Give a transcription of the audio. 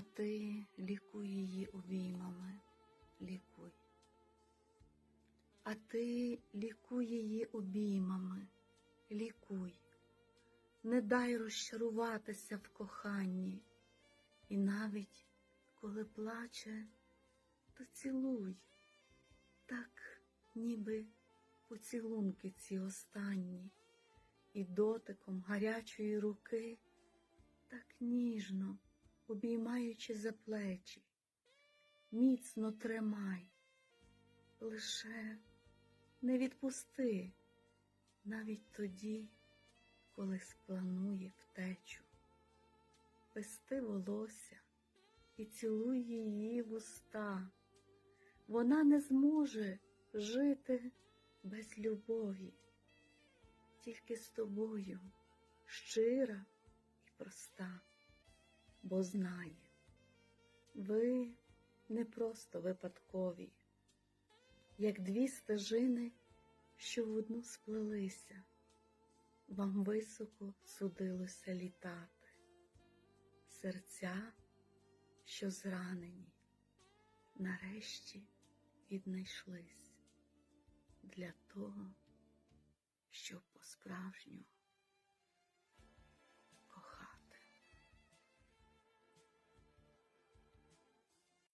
А ти лікуй її обіймами, лікуй. А ти лікуй її обіймами, лікуй. Не дай розчаруватися в коханні, і навіть коли плаче, то цілуй, так ніби поцілунки ці останні, і дотиком гарячої руки, так ніжно обіймаючи за плечі, міцно тримай, лише не відпусти навіть тоді, коли спланує втечу. Пести волосся і цілуй її в уста. Вона не зможе жити без любові, тільки з тобою щира бо знає, ви не просто випадкові, як дві стежини, що в одну сплелися, вам високо судилося літати, серця, що зранені, нарешті віднайшлись для того, щоб по-справжньому